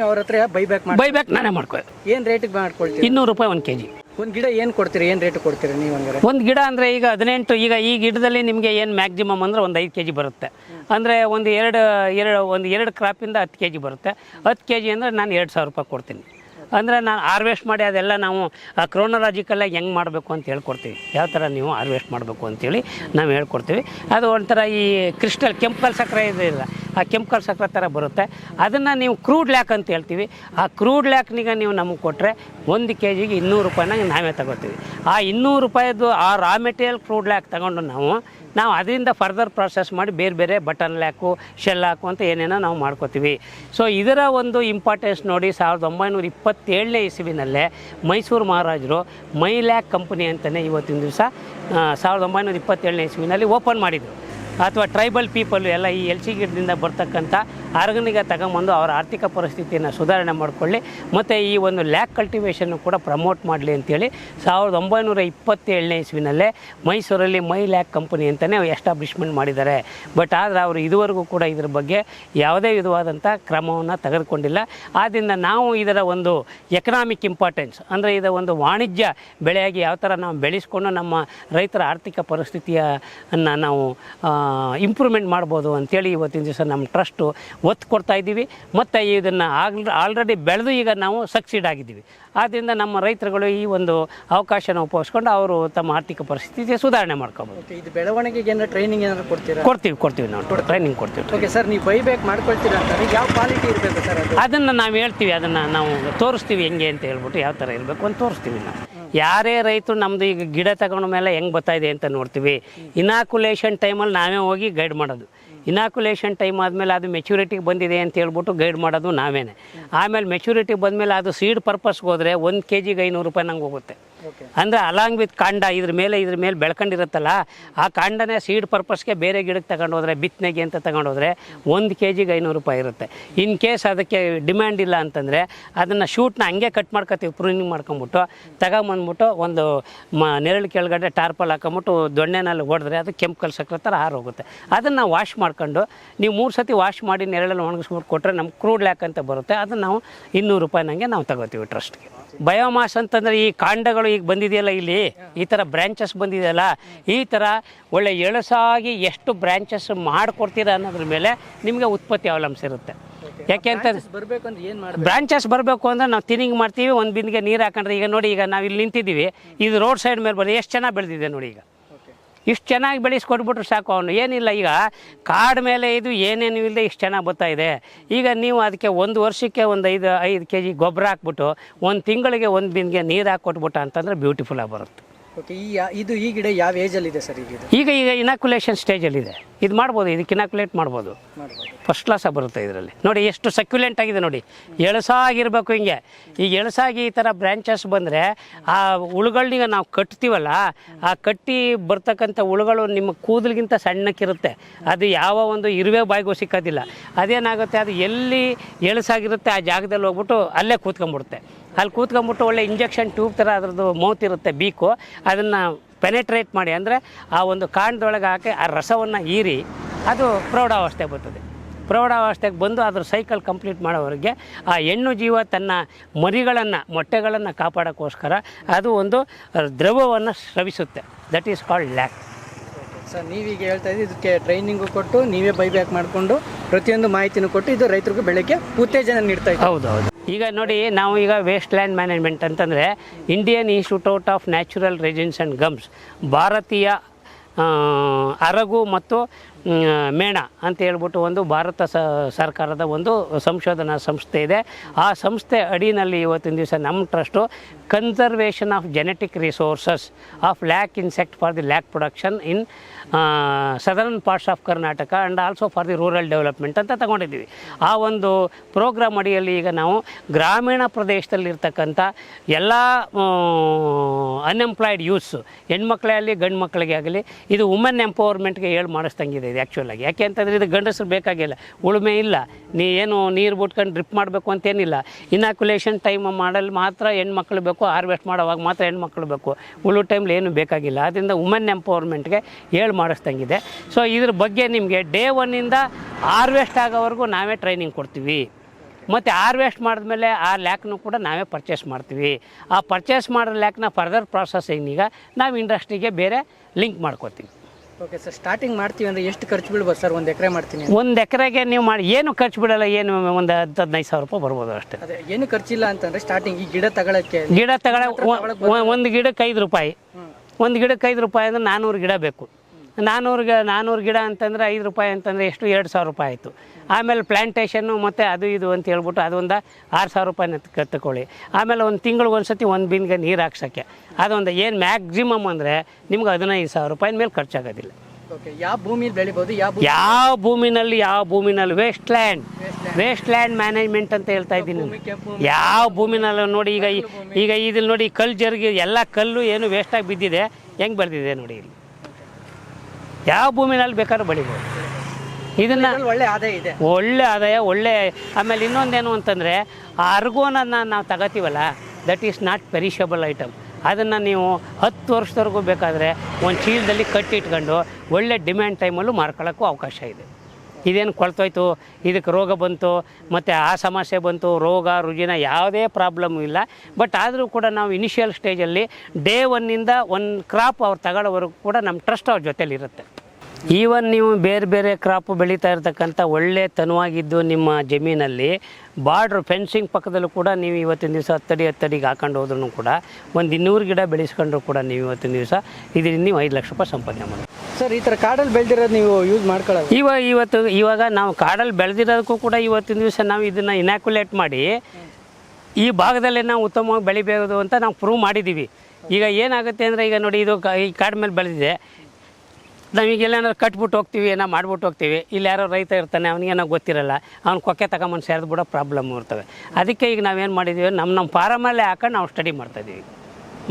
ಅವ್ರ ಹತ್ರ ಬೈಬ್ಯಾಕ್ ಬೈಬ್ಯಾಕ್ ನಾನೇ ಮಾಡ್ಕೋ ಏನು ರೇಟಿಗೆ ಮಾಡ್ಕೊಳ್ತೀರಿ? ಇನ್ನೂರು ರೂಪಾಯಿ ಒಂದು ಕೆ ಜಿ ಒಂದು ಗಿಡ ಏನು ಕೊಡ್ತೀರಿ? ಏನು ರೇಟ್ ಕೊಡ್ತೀರಿ ನೀವು ಹಂಗಾರೆ? ಒಂದು ಗಿಡ ಅಂದರೆ ಈಗ ಹದಿನೆಂಟು ಈಗ ಈ ಗಿಡದಲ್ಲಿ ನಿಮಗೆ ಏನು ಮ್ಯಾಕ್ಸಿಮಮ್ ಅಂದರೆ ಒಂದು ಐದು ಕೆ ಜಿ ಬರುತ್ತೆ. ಅಂದರೆ ಒಂದು ಎರಡು ಎರಡು ಒಂದು ಎರಡು ಕ್ರಾಪಿಂದ ಹತ್ತು ಕೆ ಜಿ ಬರುತ್ತೆ. ಹತ್ತು ಕೆ ಜಿ ಅಂದರೆ ನಾನು ಎರಡು ಸಾವಿರ ರೂಪಾಯಿ ಕೊಡ್ತೀನಿ. ಅಂದರೆ ನಾನು ಹಾರ್ವೆಸ್ಟ್ ಮಾಡಿ ಅದೆಲ್ಲ ನಾವು ಕ್ರೋನಲಾಜಿಕಲ್ಲಾಗಿ ಹೆಂಗೆ ಮಾಡಬೇಕು ಅಂತ ಹೇಳ್ಕೊಡ್ತೀವಿ. ಯಾವ ಥರ ನೀವು ಹಾರ್ವೆಸ್ಟ್ ಮಾಡಬೇಕು ಅಂತೇಳಿ ನಾವು ಹೇಳ್ಕೊಡ್ತೀವಿ. ಅದು ಒಂಥರ ಈ ಕ್ರಿಸ್ಟಲ್ ಕೆಂಪಲ್ ಸಕ್ಕರೆ ಇದಿಲ್ಲ ಆ ಕೆಂಪಲ್ ಸಕ್ಕರೆ ಥರ ಬರುತ್ತೆ. ಅದನ್ನು ನೀವು ಕ್ರೂಡ್ ಲ್ಯಾಕ್ ಅಂತ ಹೇಳ್ತೀವಿ. ಆ ಕ್ರೂಡ್ ಲ್ಯಾಕ್ನಿಗೆ ನೀವು ನಮಗೆ ಕೊಟ್ಟರೆ ಒಂದು ಕೆ ಜಿಗೆ ಇನ್ನೂರು ರೂಪಾಯಿನಾಗ ನಾವೇ ತಗೋತೀವಿ ಆ ಇನ್ನೂರು ರೂಪಾಯಿದು ಆ ರಾ ಮೆಟೀರಿಯಲ್ ಕ್ರೂಡ್ ಲ್ಯಾಕ್ ತಗೊಂಡು ನಾವು ನಾವು ಅದರಿಂದ ಫರ್ದರ್ ಪ್ರಾಸೆಸ್ ಮಾಡಿ ಬೇರೆ ಬೇರೆ ಬಟನ್ ಲ್ಯಾಕು ಶೆಲ್ ಲ್ಯಾಕು ಅಂತ ಏನೇನೋ ನಾವು ಮಾಡ್ಕೋತೀವಿ. ಸೊ ಇದರ ಒಂದು ಇಂಪಾರ್ಟೆನ್ಸ್ ನೋಡಿ ಸಾವಿರದ ಒಂಬೈನೂರ ಇಪ್ಪತ್ತೇಳನೇ ಇಸುವಿನಲ್ಲೇ ಮೈಸೂರು ಮಹಾರಾಜರು ಮೈ ಲ್ಯಾಕ್ ಕಂಪನಿ ಅಂತಲೇ ಇವತ್ತಿನ ದಿವಸ ಸಾವಿರದ ಒಂಬೈನೂರ ಇಪ್ಪತ್ತೇಳನೇ ಇಸುವಿನಲ್ಲಿ ಓಪನ್ ಮಾಡಿದರು. ಅಥವಾ ಟ್ರೈಬಲ್ ಪೀಪಲ್ ಎಲ್ಲ ಈ ಎಲ್ ಸಿ ಗಿಡದಿಂದ ಬರ್ತಕ್ಕಂಥ ಆರ್ಗನಿಗೆ ತಗೊಂಬಂದು ಅವರ ಆರ್ಥಿಕ ಪರಿಸ್ಥಿತಿಯನ್ನು ಸುಧಾರಣೆ ಮಾಡಿಕೊಳ್ಳಿ, ಮತ್ತು ಈ ಒಂದು ಲ್ಯಾಕ್ ಕಲ್ಟಿವೇಷನ್ನು ಕೂಡ ಪ್ರಮೋಟ್ ಮಾಡಲಿ ಅಂತೇಳಿ ಸಾವಿರದ ಒಂಬೈನೂರ ಇಪ್ಪತ್ತೇಳನೇ ಇಸ್ವಿನಲ್ಲೇ ಮೈಸೂರಲ್ಲಿ ಮೈ ಲ್ಯಾಕ್ ಕಂಪನಿ ಅಂತಲೇ ಎಸ್ಟಾಬ್ಲಿಷ್ಮೆಂಟ್ ಮಾಡಿದ್ದಾರೆ. ಬಟ್ ಆದರೆ ಅವರು ಇದುವರೆಗೂ ಕೂಡ ಇದ್ರ ಬಗ್ಗೆ ಯಾವುದೇ ವಿಧವಾದಂಥ ಕ್ರಮವನ್ನು ತೆಗೆದುಕೊಂಡಿಲ್ಲ. ಆದ್ದರಿಂದ ನಾವು ಇದರ ಒಂದು ಎಕನಾಮಿಕ್ ಇಂಪಾರ್ಟೆನ್ಸ್ ಅಂದರೆ ಇದರ ಒಂದು ವಾಣಿಜ್ಯ ಬೆಳೆಯಾಗಿ ಯಾವ ಥರ ನಾವು ಬೆಳೆಸ್ಕೊಂಡು ನಮ್ಮ ರೈತರ ಆರ್ಥಿಕ ಪರಿಸ್ಥಿತಿಯನ್ನು ನಾವು ಇಂಪ್ರೂವ್ಮೆಂಟ್ ಮಾಡ್ಬೋದು ಅಂತೇಳಿ ಇವತ್ತಿನ ದಿವಸ ನಮ್ಮ ಟ್ರಸ್ಟು ಒತ್ತು ಕೊಡ್ತಾ ಇದ್ದೀವಿ. ಮತ್ತು ಇದನ್ನು ಆಲ್ ಆಲ್ರೆಡಿ ಬೆಳೆದು ಈಗ ನಾವು ಸಕ್ಸೀಡ್ ಆಗಿದ್ದೀವಿ. ಆದ್ದರಿಂದ ನಮ್ಮ ರೈತರುಗಳು ಈ ಒಂದು ಅವಕಾಶನ ಉಪಯೋಗಿಸ್ಕೊಂಡು ಅವರು ತಮ್ಮ ಆರ್ಥಿಕ ಪರಿಸ್ಥಿತಿ ಸುಧಾರಣೆ ಮಾಡ್ಕೋಬೋದು. ಇದು ಬೆಳವಣಿಗೆಗೆ ಏನಾದ್ರು ಟ್ರೈನಿಂಗ್ ಏನಾದ್ರು ಕೊಡ್ತೀರಾ? ಕೊಡ್ತೀವಿ ಕೊಡ್ತೀವಿ ನಾವು. ಟ್ರೈನಿಂಗ್ ಕೊಡ್ತೀವಿ. ಓಕೆ ಸರ್ ನೀವು ಬೈಬ್ಯಾಕ್ ಮಾಡ್ಕೊಳ್ತೀರಾ ಅಂತಾರೆ ಯಾವ ಕ್ವಾಲಿಟಿ ಇರಬೇಕು ಸರ್ ಅದು? ಅದನ್ನು ನಾವು ಹೇಳ್ತೀವಿ ಅದನ್ನು ನಾವು ತೋರಿಸ್ತೀವಿ ಹೆಂಗೆ ಅಂತ ಹೇಳ್ಬಿಟ್ಟು ಯಾವ ಥರ ಇರಬೇಕು ಅಂತ ತೋರಿಸ್ತೀವಿ ನಾವು. ಯಾರೇ ರೈತರು ನಮ್ಮದು ಈಗ ಗಿಡ ತಗೊಂಡ ಮೇಲೆ ಹೆಂಗೆ ಬರ್ತಾ ಇದೆ ಅಂತ ನೋಡ್ತೀವಿ. ಇನಾಕುಲೇಷನ್ ಟೈಮಲ್ಲಿ ನಾವೇ ಹೋಗಿ ಗೈಡ್ ಮಾಡೋದು. ಇನಾಕುಲೇಷನ್ ಟೈಮ್ ಆದಮೇಲೆ ಅದು ಮೆಚುರಿಟಿಗೆ ಬಂದಿದೆ ಅಂತ ಹೇಳ್ಬಿಟ್ಟು ಗೈಡ್ ಮಾಡೋದು ನಾವೇನೆ. ಆಮೇಲೆ ಮೆಚುರಿಟಿ ಬಂದಮೇಲೆ ಅದು ಸೀಡ್ ಪರ್ಪಸ್ಗೆ ಹೋದರೆ ಒಂದು ಕೆ ಜಿಗೆ ಐನೂರು ರೂಪಾಯಿ ನಂಗೆ ಹೋಗುತ್ತೆ. ಅಂದರೆ ಅಲಾಂಗ್ ವಿತ್ ಕಾಂಡ, ಇದ್ರ ಮೇಲೆ ಇದ್ರ ಮೇಲೆ ಬೆಳ್ಕೊಂಡಿರುತ್ತಲ್ಲ, ಆ ಕಾಂಡನೇ ಸೀಡ್ ಪರ್ಪಸ್ಗೆ ಬೇರೆ ಗಿಡಕ್ಕೆ ತಗೊಂಡು ಹೋದ್ರೆ, ಬಿತ್ತನೆಗೆ ಅಂತ ತಗೊಂಡು ಹೋದ್ರೆ ಒಂದು ಕೆ ಜಿಗೆ ಐನೂರು ರೂಪಾಯಿ ಇರುತ್ತೆ. ಇನ್ ಕೇಸ್ ಅದಕ್ಕೆ ಡಿಮ್ಯಾಂಡ್ ಇಲ್ಲ ಅಂತಂದರೆ, ಅದನ್ನು ಶೂಟ್ನ ಹಂಗೆ ಕಟ್ ಮಾಡ್ಕೊತೀವಿ ಪ್ರೂನಿಂಗ್ ಮಾಡ್ಕೊಂಬಿಟ್ಟು, ತಗೊಂಬಂದ್ಬಿಟ್ಟು ಒಂದು ಮ, ನೆರಳು ಕೆಳಗಡೆ ಟಾರ್ಪಲ್ ಹಾಕೊಂಬಿಟ್ಟು ದೊಣ್ಣೆನಲ್ಲಿ ಹೊಡೆದ್ರೆ ಅದು ಕೆಂಪು ಕಲ್ಸಕ್ರ ಥರ ಹಾರೋಗುತ್ತೆ. ಅದನ್ನು ವಾಶ್ ಮಾಡ್ಕೊಂಡು, ನೀವು ಮೂರು ಸತಿ ವಾಶ್ ಮಾಡಿ ನೆರಳಲ್ಲಿ ಒಣಗಿಸ್ಬಿಟ್ಟು ಕೊಟ್ಟರೆ ನಮ್ಮ ಕ್ರೂಡ್ ಲ್ಯಾಕ್ ಅಂತ ಬರುತ್ತೆ, ಅದನ್ನು ನಾವು ಇನ್ನೂರು ರೂಪಾಯಿನಂಗೆ ನಾವು ತಗೋತೀವಿ ಟ್ರಸ್ಟ್ಗೆ ಬಯೋಮಾಸ್ ಅಂತಂದರೆ ಈ ಕಾಂಡಗಳು ಈಗ ಬಂದಿದೆಯಲ್ಲ ಇಲ್ಲಿ? ಈ ಥರ ಬ್ರ್ಯಾಂಚಸ್ ಬಂದಿದೆಯಲ್ಲ? ಈ ಥರ ಒಳ್ಳೆ ಎಳಸಾಗಿ ಎಷ್ಟು ಬ್ರ್ಯಾಂಚಸ್ ಮಾಡಿಕೊಡ್ತೀರಾ ಅನ್ನೋದ್ರ ಮೇಲೆ ನಿಮಗೆ ಉತ್ಪತ್ತಿ ಅವಲಂಬಿಸಿರುತ್ತೆ ಯಾಕೆಂತ ಬರಬೇಕು ಅಂದ್ರೆ ಏನು ಮಾಡಿ ಬ್ರಾಂಚಸ್ ಬರಬೇಕು ಅಂದ್ರೆ ನಾವು ತಿನಿಂಗ್ ಮಾಡ್ತೀವಿ ಒಂದು ಬಿಂದಿಗೆ ನೀರು ಹಾಕೊಂಡ್ರೆ ಈಗ ನೋಡಿ ಈಗ ನಾವು ಇಲ್ಲಿ ನಿಂತಿದ್ದೀವಿ ಇದು ರೋಡ್ ಸೈಡ್ ಮೇಲೆ ಬರೋದು ಎಷ್ಟು ಚೆನ್ನಾಗಿ ಬೆಳೆದಿದೆ ನೋಡಿ ಈಗ. ಇಷ್ಟು ಚೆನ್ನಾಗಿ ಬೆಳೆಸ್ಕೊಟ್ಬಿಟ್ರೆ ಸಾಕು ಅವನು. ಏನಿಲ್ಲ, ಈಗ ಕಾಡು ಮೇಲೆ ಇದು ಏನೇನು ಇಲ್ಲದೆ ಇಷ್ಟು ಚೆನ್ನಾಗಿ ಬರ್ತಾ ಇದೆ. ಈಗ ನೀವು ಅದಕ್ಕೆ ಒಂದು ವರ್ಷಕ್ಕೆ ಒಂದು ಐದು ಐದು ಕೆ ಜಿ ಗೊಬ್ಬರ ಹಾಕ್ಬಿಟ್ಟು ಒಂದು ತಿಂಗಳಿಗೆ ಒಂದು ಬಿಂದಿಗೆ ನೀರು ಹಾಕ್ಕೊಟ್ಬಿಟ್ಟ ಅಂತಂದರೆ ಬ್ಯೂಟಿಫುಲ್ಲಾಗಿ ಬರುತ್ತೆ. ಓಕೆ ಈ ಯಾ- ಇದು ಈ ಗಿಡ ಯಾವ ಏಜಲ್ಲಿ ಇದೆ ಸರ್ ಈಗ ಇದು ಈಗ ಈಗ ಇನಾಕ್ಯುಲೇಷನ್ ಸ್ಟೇಜಲ್ಲಿದೆ ಇದು ಮಾಡ್ಬೋದು ಇದಕ್ಕೆ ಇನಾಕ್ಯುಲೇಟ್ ಮಾಡ್ಬೋದು. ಮಾಡ್ಬೋದು. ಫಸ್ಟ್ ಕ್ಲಾಸಾಗಿ ಬರುತ್ತೆ ಇದರಲ್ಲಿ. ನೋಡಿ ಎಷ್ಟು ಸಕ್ಯುಲೆಂಟ್ ಆಗಿದೆ ನೋಡಿ. ಎಳಸಾಗಿರ್ಬೇಕು ಹಿಂಗೆ. ಈಗ ಎಳಸಾಗಿ ಈ ಥರ ಬ್ರ್ಯಾಂಚಸ್ ಬಂದರೆ ಆ ಹುಳುಗಳನ್ನೀಗ ನಾವು ಕಟ್ತೀವಲ್ಲ ಆ ಕಟ್ಟಿ ಬರ್ತಕ್ಕಂಥ ಹುಳುಗಳು ನಿಮ್ಮ ಕೂದಲಿಗಿಂತ ಸಣ್ಣಕ್ಕಿರುತ್ತೆ. ಅದು ಯಾವ ಒಂದು ಇರುವೆ ಬಾಯಿಗೂ ಸಿಕ್ಕೋದಿಲ್ಲ. ಅದೇನಾಗುತ್ತೆ ಅದು ಎಲ್ಲಿ ಎಳಸಾಗಿರುತ್ತೆ ಆ ಜಾಗದಲ್ಲಿ ಹೋಗ್ಬಿಟ್ಟು ಅಲ್ಲೇ ಕೂತ್ಕೊಂಡ್ಬಿಡುತ್ತೆ. ಅಲ್ಲಿ ಕೂತ್ಕೊಂಡ್ಬಿಟ್ಟು ಒಳ್ಳೆ ಇಂಜೆಕ್ಷನ್ ಟ್ಯೂಬ್ ಥರ ಅದರದ್ದು ಮೌತ್ ಇರುತ್ತೆ ಬೀಕು ಅದನ್ನು ಪೆನೆಟ್ರೇಟ್ ಮಾಡಿ ಅಂದರೆ ಆ ಒಂದು ಕಾಂಡದೊಳಗೆ ಹಾಕಿ ಆ ರಸವನ್ನು ಹೀರಿ ಅದು ಪ್ರೌಢಾವಸ್ಥೆ ಬರ್ತದೆ. ಪ್ರೌಢಾವಸ್ಥೆಗೆ ಬಂದು ಅದ್ರ ಸೈಕಲ್ ಕಂಪ್ಲೀಟ್ ಮಾಡೋವರೆಗೆ ಆ ಹೆಣ್ಣು ಜೀವ ತನ್ನ ಮರಿಗಳನ್ನು, ಮೊಟ್ಟೆಗಳನ್ನು ಕಾಪಾಡೋಕ್ಕೋಸ್ಕರ ಅದು ಒಂದು ದ್ರವವನ್ನು ಸ್ರವಿಸುತ್ತೆ. That is called lac sir ನೀವೀಗ ಹೇಳ್ತಾ ಇದ್ದೀವಿ ಇದಕ್ಕೆ ಟ್ರೈನಿಂಗು ಕೊಟ್ಟು, ನೀವೇ ಬೈಬ್ಯಾಕ್ ಮಾಡಿಕೊಂಡು, ಪ್ರತಿಯೊಂದು ಮಾಹಿತಿನೂ ಕೊಟ್ಟು, ಇದು ರೈತರಿಗೂ ಬೆಳಗ್ಗೆ ಉತ್ತೇಜನ ನೀಡ್ತಾ ಇದ್ದೀವಿ ಹೌದು ಹೌದು. ಈಗ ನೋಡಿ, ನಾವು ಈಗ ವೇಸ್ಟ್ ಲ್ಯಾಂಡ್ ಮ್ಯಾನೇಜ್ಮೆಂಟ್ ಅಂತಂದರೆ Indian institute of natural resins and gums ಭಾರತೀಯ ಅರಗು ಮತ್ತು ಮೇಣ ಅಂತ ಹೇಳ್ಬಿಟ್ಟು ಒಂದು ಭಾರತ ಸರ್ಕಾರದ ಒಂದು ಸಂಶೋಧನಾ ಸಂಸ್ಥೆ ಇದೆ. ಆ ಸಂಸ್ಥೆ ಅಡಿನಲ್ಲಿ ಇವತ್ತಿನ ದಿವಸ ನಮ್ಮ trust conservation of genetic resources of lac insect for the lac production in southern parts of Karnataka and also for the rural development ಅಂತ ತಗೊಂಡಿದ್ದೀವಿ. ಆ ಒಂದು ಪ್ರೋಗ್ರಾಮ್ ಅಡಿಯಲ್ಲಿ ಈಗ ನಾವು ಗ್ರಾಮೀಣ ಪ್ರದೇಶದಲ್ಲಿರ್ತಕ್ಕಂಥ ಎಲ್ಲ ಅನ್ಎಂಪ್ಲಾಯ್ಡ್ ಯೂತ್ಸ್ ಹೆಣ್ಮಕ್ಳೇ ಆಗಲಿ, ಗಂಡು ಮಕ್ಕಳಿಗೆ ಆಗಲಿ, ಇದು ವುಮೆನ್ ಎಂಪವರ್ಮೆಂಟ್ಗೆ ಹೇಳಿ ಮಾಡಿಸ್ದಂಗಿದೆ ಇದು ಆ್ಯಕ್ಚುಲಾಗಿ ಯಾಕೆ ಅಂತಂದರೆ ಇದು ಗಂಡಸರು ಬೇಕಾಗಿಲ್ಲ. ಉಳುಮೆ ಇಲ್ಲ. ನೀ ಏನು ನೀರು ಬಿಟ್ಕೊಂಡು ಡ್ರಿಪ್ ಮಾಡಬೇಕು ಅಂತೇನಿಲ್ಲ ಇನಾಕ್ಯುಲೇಷನ್ ಟೈಮ್ ಮಾಡಲು ಮಾತ್ರ ಹೆಣ್ಮಕ್ಳು ಬೇಕು ಹಾರ್ವೆಸ್ಟ್ ಮಾಡೋವಾಗ ಮಾತ್ರ ಹೆಣ್ಮಕ್ಳು ಬೇಕು. ಉಳು ಟೈಮ್ಲಿ ಏನು ಬೇಕಾಗಿಲ್ಲ. ಆದ್ದರಿಂದ ವುಮೆನ್ ಎಂಪವರ್ಮೆಂಟ್ಗೆ ಹೇಳಿ ಮಾಡಿಸ್ದಂಗಿದೆ. ಸೊ ಇದ್ರ ಬಗ್ಗೆ ನಿಮಗೆ ಡೇ ಒನ್ನಿಂದ ಹಾರ್ವೆಸ್ಟ್ ಆಗೋವರೆಗೂ ನಾವೇ ಟ್ರೈನಿಂಗ್ ಕೊಡ್ತೀವಿ. ಮತ್ತು ಹಾರ್ವೆಸ್ಟ್ ಮಾಡಿದ್ಮೇಲೆ ಆ ಲ್ಯಾಕ್ನು ಕೂಡ ನಾವೇ ಪರ್ಚೇಸ್ ಮಾಡ್ತೀವಿ. ಆ ಪರ್ಚೇಸ್ ಮಾಡೋ ಲ್ಯಾಕ್ನ ಫರ್ದರ್ ಈಗ ನಾವು ಇಂಡಸ್ಟ್ರಿಗೆ ಬೇರೆ ಲಿಂಕ್ ಮಾಡ್ಕೋತೀವಿ. ಓಕೆ ಸರ್ ಸ್ಟಾರ್ಟಿಂಗ್ ಮಾಡ್ತೀವಿ ಅಂದರೆ ಎಷ್ಟು ಖರ್ಚು ಬೀಳ್ಬೋದು ಸರ್ ಒಂದು ಎಕರೆ ಮಾಡ್ತೀನಿ? ಒಂದು ಎಕರೆಗೆ ನೀವು ಮಾಡಿ ಏನು ಖರ್ಚು ಬಿಡಲ್ಲ ಏನು ಒಂದು ಹತ್ತು ಹದಿನೈದು ಸಾವಿರ ರೂಪಾಯಿ ಬರ್ಬೋದು ಅಷ್ಟೇ. ಅದೇ ಏನು ಖರ್ಚಿಲ್ಲ ಅಂತಂದರೆ ಸ್ಟಾರ್ಟಿಂಗ್ ಈ ಗಿಡ ತಗೊಳಕ್ಕೆ ಗಿಡ ತಗೊಳ ಒಂದು ಗಿಡಕ್ಕೆ ಐದು ರೂಪಾಯಿ. ಒಂದು ಗಿಡಕ್ಕೆ ಐದು ರೂಪಾಯಿ ಅಂದ್ರೆ ನಾನ್ನೂರು ಗಿಡ ಬೇಕು. ನಾನ್ನೂರು ಗಿ ನಾನ್ನೂರು ಗಿಡ ಅಂತಂದರೆ ಐದು ರೂಪಾಯಿ ಅಂತಂದರೆ ಎಷ್ಟು? ಎರಡು ಸಾವಿರ ರೂಪಾಯಿ ಆಯಿತು. ಆಮೇಲೆ ಪ್ಲ್ಯಾಂಟೇಷನ್ನು ಮತ್ತು ಅದು ಇದು ಅಂತ ಹೇಳ್ಬಿಟ್ಟು ಅದೊಂದು ಆರು ಸಾವಿರ ರೂಪಾಯಿನ ತಗೊಳ್ಳಿ ಆಮೇಲೆ ಒಂದು ತಿಂಗಳಿಗೆ ಒಂದು ಸತಿ ಒಂದು ಬಿನ್ಗೆ ನೀರು ಹಾಕ್ಸೋಕ್ಕೆ. ಅದೊಂದು ಏನು ಮ್ಯಾಕ್ಸಿಮಮ್ ಅಂದರೆ ನಿಮ್ಗೆ ಹದಿನೈದು ಸಾವಿರ ರೂಪಾಯಿ ಮೇಲೆ ಖರ್ಚಾಗೋದಿಲ್ಲ. ಓಕೆ ಯಾವ ಭೂಮಿಲಿ ಬೆಳಿಬೋದು? ಯಾವ ಭೂಮಿ? ಯಾವ ಭೂಮಿನಲ್ಲಿ ಯಾವ ಭೂಮಿನಲ್ಲಿ? Waste land waste land management ಅಂತ ಹೇಳ್ತಾ ಇದ್ದೀನಿ. ಯಾವ ಭೂಮಿನಲ್ಲಿ ನೋಡಿ ಈಗ ಈಗ ಇದ್ರಲ್ಲಿ ನೋಡಿ ಕಲ್ಲು ಜರುಗಿ ಎಲ್ಲ ಕಲ್ಲು ಏನು ವೇಸ್ಟಾಗಿ ಬಿದ್ದಿದೆ. ಹೆಂಗೆ ಬರೆದಿದೆ ನೋಡಿ ಇಲ್ಲಿ? ಯಾವ ಭೂಮಿನಲ್ಲಿ ಬೇಕಾದ್ರೂ ಬೆಳಿಬೋದು. ಇದನ್ನು ಒಳ್ಳೆ ಆದಾಯ ಇದೆ. ಒಳ್ಳೆ ಆದಾಯ ಒಳ್ಳೆ ಆಮೇಲೆ ಇನ್ನೊಂದೇನು ಅಂತಂದರೆ ಆ ಅರ್ಗೋನನ್ನು ನಾವು ತಗೋತೀವಲ್ಲ that is not perishable item ಅದನ್ನು ನೀವು ಹತ್ತು ವರ್ಷದವರೆಗೂ ಬೇಕಾದರೆ ಒಂದು ಚೀಲದಲ್ಲಿ ಕಟ್ಟಿಟ್ಕೊಂಡು ಒಳ್ಳೆ ಡಿಮ್ಯಾಂಡ್ ಟೈಮಲ್ಲೂ ಮಾರ್ಕೊಳ್ಳೋಕ್ಕೂ ಅವಕಾಶ ಇದೆ. ಇದೇನು ಕೊಳ್ತೋಯ್ತು? ಇದಕ್ಕೆ ರೋಗ ಬಂತು ಮತ್ತು ಆ ಸಮಸ್ಯೆ ಬಂತು ರೋಗ ರುಜಿನ ಯಾವುದೇ ಪ್ರಾಬ್ಲಮ್ ಇಲ್ಲ. ಬಟ್ ಆದರೂ ಕೂಡ ನಾವು ಇನಿಷಿಯಲ್ ಸ್ಟೇಜಲ್ಲಿ ಡೇ ಒನ್ನಿಂದ ಒಂದು ಕ್ರಾಪ್ ಅವ್ರು ತಗೊಳ್ಳೋವರೆಗೂ ಕೂಡ ನಮ್ಮ ಟ್ರಸ್ಟ್ ಅವ್ರ ಜೊತೆಲಿರುತ್ತೆ. ಈವನ್ ನೀವು ಬೇರೆ ಬೇರೆ ಕ್ರಾಪ್ ಬೆಳೀತಾ ಇರ್ತಕ್ಕಂಥ ಒಳ್ಳೆ ತನುವಾಗಿದ್ದು ನಿಮ್ಮ ಜಮೀನಲ್ಲಿ ಬಾರ್ಡ್ರ್ ಫೆನ್ಸಿಂಗ್ ಪಕ್ಕದಲ್ಲೂ ಕೂಡ ನೀವು ಇವತ್ತಿನ ದಿವಸ ಹತ್ತಡಿ ಹತ್ತಡಿಗೆ ಹಾಕೊಂಡು ಹೋದ್ರೂ ಕೂಡ ಒಂದು ಇನ್ನೂರು ಗಿಡ ಬೆಳೆಸ್ಕೊಂಡ್ರು ಕೂಡ ನೀವು ಇವತ್ತಿನ ದಿವಸ ಇದರಿಂದ ನೀವು ಐದು ಲಕ್ಷ ರೂಪಾಯಿ ಸಂಪಾದನೆ ಮಾಡಿ ಸರ್ ಈ ಥರ ಕಾಡಲ್ಲಿ ಬೆಳೆದಿರೋದು ನೀವು ಯೂಸ್ ಮಾಡ್ಕೊಳ್ಳೋದು? ಇವಾಗ ಇವತ್ತು ಇವಾಗ ನಾವು ಕಾಡಲ್ಲಿ ಬೆಳೆದಿರೋದಕ್ಕೂ ಕೂಡ ಇವತ್ತಿನ ದಿವಸ ನಾವು ಇದನ್ನು ಇನಾಕ್ಯುಲೇಟ್ ಮಾಡಿ ಈ ಭಾಗದಲ್ಲೇ ನಾವು ಉತ್ತಮವಾಗಿ ಬೆಳಿಬೇಕು ಅಂತ ನಾವು ಪ್ರೂವ್ ಮಾಡಿದ್ದೀವಿ. ಈಗ ಏನಾಗುತ್ತೆ ಅಂದರೆ ಈಗ ನೋಡಿ ಇದು ಈ ಕಾಡು ಮೇಲೆ ಬೆಳೆದಿದೆ. ನಾವೀಗ ಎಲ್ಲೇನಾದ್ರು ಕಟ್ಬಿಟ್ಟು ಹೋಗ್ತೀವಿ, ಏನೋ ಮಾಡ್ಬಿಟ್ಟು ಹೋಗ್ತೀವಿ, ಇಲ್ಲಿ ಯಾರೋ ರೈತ ಇರ್ತಾನೆ ಅವನಿಗೇನೋ ಗೊತ್ತಿರಲ್ಲ, ಅವ್ನು ಕೊಕ್ಕೆ ತಗೊಂಬಂದು ಸೇರಿದು ಬಿಡೋ ಪ್ರಾಬ್ಲಮ್ ಇರ್ತವೆ ಅದಕ್ಕೆ ಈಗ ನಾವೇನು ಮಾಡಿದ್ದೀವಿ ನಮ್ಮ ನಮ್ಮ ಫಾರಮಲ್ಲೇ ಹಾಕೊಂಡು ನಾವು ಸ್ಟಡಿ ಮಾಡ್ತಾಯಿದ್ದೀವಿ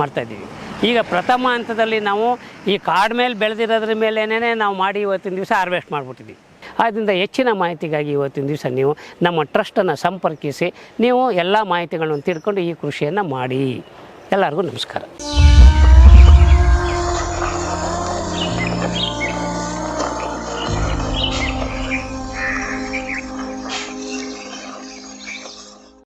ಮಾಡ್ತಾಯಿದ್ದೀವಿ ಈಗ ಪ್ರಥಮ ಹಂತದಲ್ಲಿ ನಾವು ಈ ಕಾಡು ಮೇಲೆ ಬೆಳೆದಿರೋದ್ರ ಮೇಲೇನೇ ನಾವು ಮಾಡಿ ಇವತ್ತಿನ ದಿವಸ ಹಾರ್ವೆಸ್ಟ್ ಮಾಡಿಬಿಟ್ಟಿದ್ದೀವಿ ಆದ್ದರಿಂದ ಹೆಚ್ಚಿನ ಮಾಹಿತಿಗಾಗಿ ಇವತ್ತಿನ ದಿವಸ ನೀವು ನಮ್ಮ ಟ್ರಸ್ಟನ್ನು ಸಂಪರ್ಕಿಸಿ, ನೀವು ಎಲ್ಲ ಮಾಹಿತಿಗಳನ್ನು ತಿಳ್ಕೊಂಡು ಈ ಕೃಷಿಯನ್ನು ಮಾಡಿ. ಎಲ್ಲರಿಗೂ ನಮಸ್ಕಾರ.